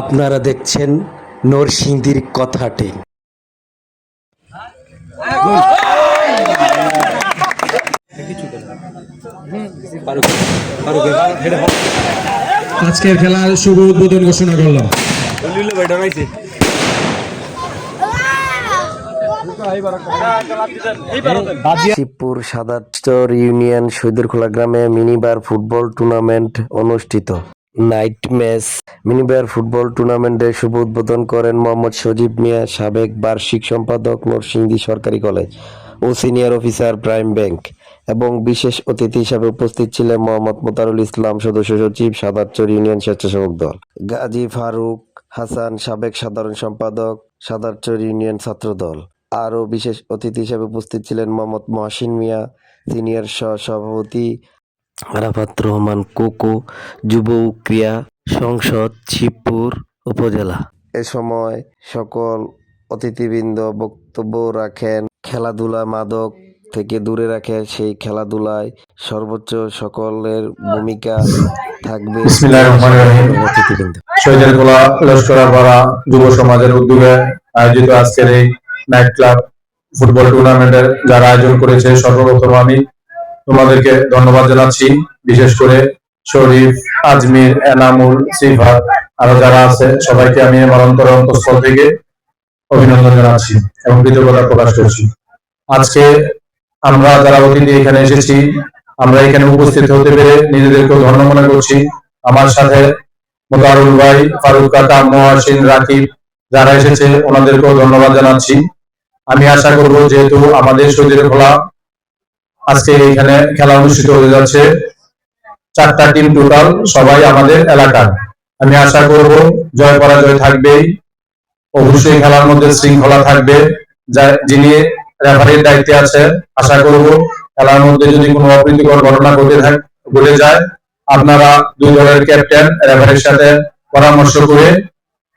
আপনারা দেখছেন নরসিংদীর কথাটে। আজকের খেলার শুভ উদ্বোধন ঘোষণা করলাম। শিবপুর সাদাচর ইউনিয়ন সৈদরখোলা গ্রামে মিনিবার ফুটবল টুর্নামেন্ট অনুষ্ঠিত। নাইট ম্যাচ মিনিবার ফুটবল টুর্নামেন্টের শুভ উদ্বোধন করেন মোহাম্মদ সজীব মিয়া সাবেক বার্ষিক সম্পাদক নরসিংদী সরকারি কলেজ ও সিনিয়র অফিসার প্রাইম ব্যাংক এবং বিশেষ অতিথি হিসাবে উপস্থিত ছিলেন মোহাম্মদ মোতারুল ইসলাম, সদস্য সচিব সাদাচর ইউনিয়ন স্বেচ্ছাসেবক দল। গাজী ফারুক হাসান সাবেক সাধারণ সম্পাদক সাদারচর ইউনিয়ন ছাত্র দল। আরও বিশেষ অতিথি হিসেবে উপস্থিত ছিলেন মোহাম্মদ মহাসিন মিয়া, সিনিয়র সহ-সভাপতি আরাফাত রহমান কোকো যুব ক্রিয়া সংসদ শিবপুর উপজেলা। এ সময় সকল অতিথিবৃন্দ বক্তব্য রাখেন। খেলাধুলা মাদক থেকে দূরে রাখে সেই খেলাধুলায় সর্বোচ্চ সকলের ভূমিকা থাকবে। বিসমিল্লাহির রহমানির রহিম। অতিথিবৃন্দ। শহীদেরগোলা লস্করাপাড়া যুব সমাজের উদ্যোগে আয়োজিত আজকের এই নাইট ক্লাব ফুটবল টুর্নামেন্টের যারা আয়োজন করেছে সর্বপ্রথম আমি তোমাদেরকে ধন্যবাদ জানাচ্ছি। বিশেষ করে শরীফ, আজমির, এনামুল, সিফাত, আরও যারা আছে, সবাইকে আমি আমার অন্তর অন্তঃস্থল থেকে অভিনন্দন জানাচ্ছি এবং কৃতজ্ঞতা প্রকাশ করছি। আজকে আমরা যারা অতিথি এখানে এসেছি, আমরা এখানে উপস্থিত হতে পেরে নিজেদেরকেও ধন্য মনে করছি। আমার সাথে মোতারুল ভাই, ফারুক কাকা, মহাসিন, রাকিব যারা এসেছে, ওনাদেরকেও ধন্যবাদ জানাচ্ছি। আমি আশা করব যেহেতু আমাদের শরীর খোলা আজকে এখানে খেলা অনুষ্ঠিত হতে যাচ্ছে। চারটা টিম টোটাল সবাই আমাদের এলাকার। আমি আশা করব জয় পরাজয় থাকবেই। অবশ্যই খেলার মধ্যে শৃঙ্খলা থাকবে। যিনি রেফারির দায়িত্বে আছে আশা করব খেলার মধ্যে যদি কোনো অপ্রীতিকর ঘটনা ঘটে থাকে, ঘটে যায়, আপনারা দুই দলের ক্যাপ্টেন রেফারির সাথে পরামর্শ করে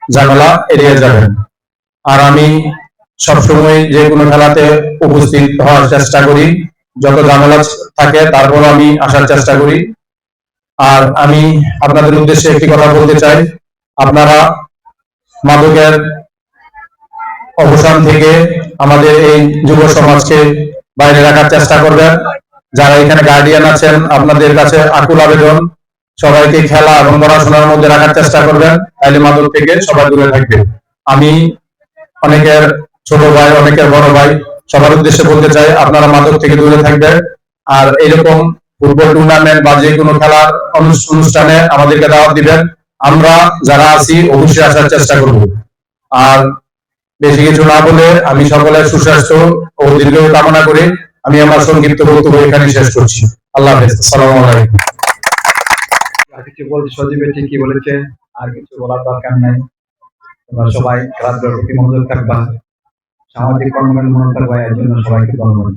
ঝামেলা এড়িয়ে যাবেন। আর আমি সবসময় যে কোনো খেলাতে উপস্থিত হওয়ার চেষ্টা করি। যত ঝামেলা থাকে, তারপর আমি আসার চেষ্টা করি। আর আমি আপনাদের উদ্দেশ্যে একটি কথা বলতে চাই। আপনারা মাদকের অবসান থেকে আমাদের এই যুব সমাজকে বাইরে রাখার চেষ্টা করবেন। যারা এখানে গার্ডিয়ান আছেন, আপনাদের কাছে আকুল আবেদন। সবাইকে খেলা এবং পড়াশোনার মধ্যে রাখার চেষ্টা করবেন। তাইলে মাদক থেকে সবাই দূরে থাকবে। আমি অনেকের ছোট ভাই, অনেকের বড় ভাই সবার উদ্দেশ্যে বলতে চাই, আপনারা মাদক থেকে দূরে থাকবেন। আর এরকম ফুটবল টুর্নামেন্ট বা যে কোনো খেলার অনুষ্ঠানে আমাদেরকে দাওয়াত দিবেন। আমরা যারা আছি, অবশ্যই আসার চেষ্টা করব। আর বেশি কিছু না বলে আমি সকলের সুস্বাস্থ্য ও দীর্ঘ কামনা করে। আমি আমার সংক্ষিপ্ত বক্তব্য এখানে শেষ করছি। আল্লাহ হাফেজ। কিছু বলতে সজীবে ঠিকই বলেছে? আর কিছু বলার দরকার নাই। তোমরা সবাই খেলাধুলার প্রতি মনোযোগ থাকবা সামাজিক কর্মকাণ্ড মনোযোগ থাকবা জন্য সবাইকে ধন্যবাদ।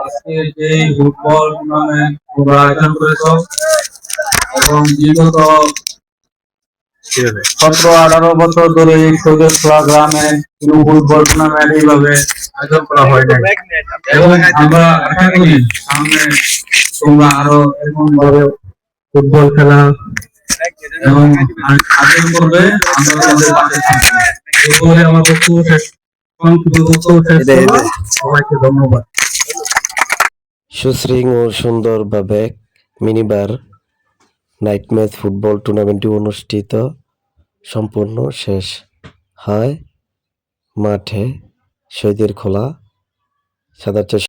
আজকে যে ফুটবল টুর্নামেন্ট তোমরা আয়োজন করেছ, এবং বিগত সতেরো আঠারো বছর ধরে এই সৈয়দখোলা গ্রামে ফুটবল টুর্নামেন্ট এইভাবে আয়োজন করা হয় নাই। এবং আমরা আশা করি সামনে তোমরা আরও এরকম ভাবে ফুটবল খেলা এবং আয়োজন করবে আমরা তোমাদের পাশে থাকব। এই বলে আমার বক্তব্য শেষ। সবাইকে ধন্যবাদ। ও সুন্দরভাবে মিনিবার নাইট ম্যাচ ফুটবল টুর্নামেন্টটি অনুষ্ঠিত সম্পূর্ণ শেষ হয়। মাঠে শহীদের খোলা সাদার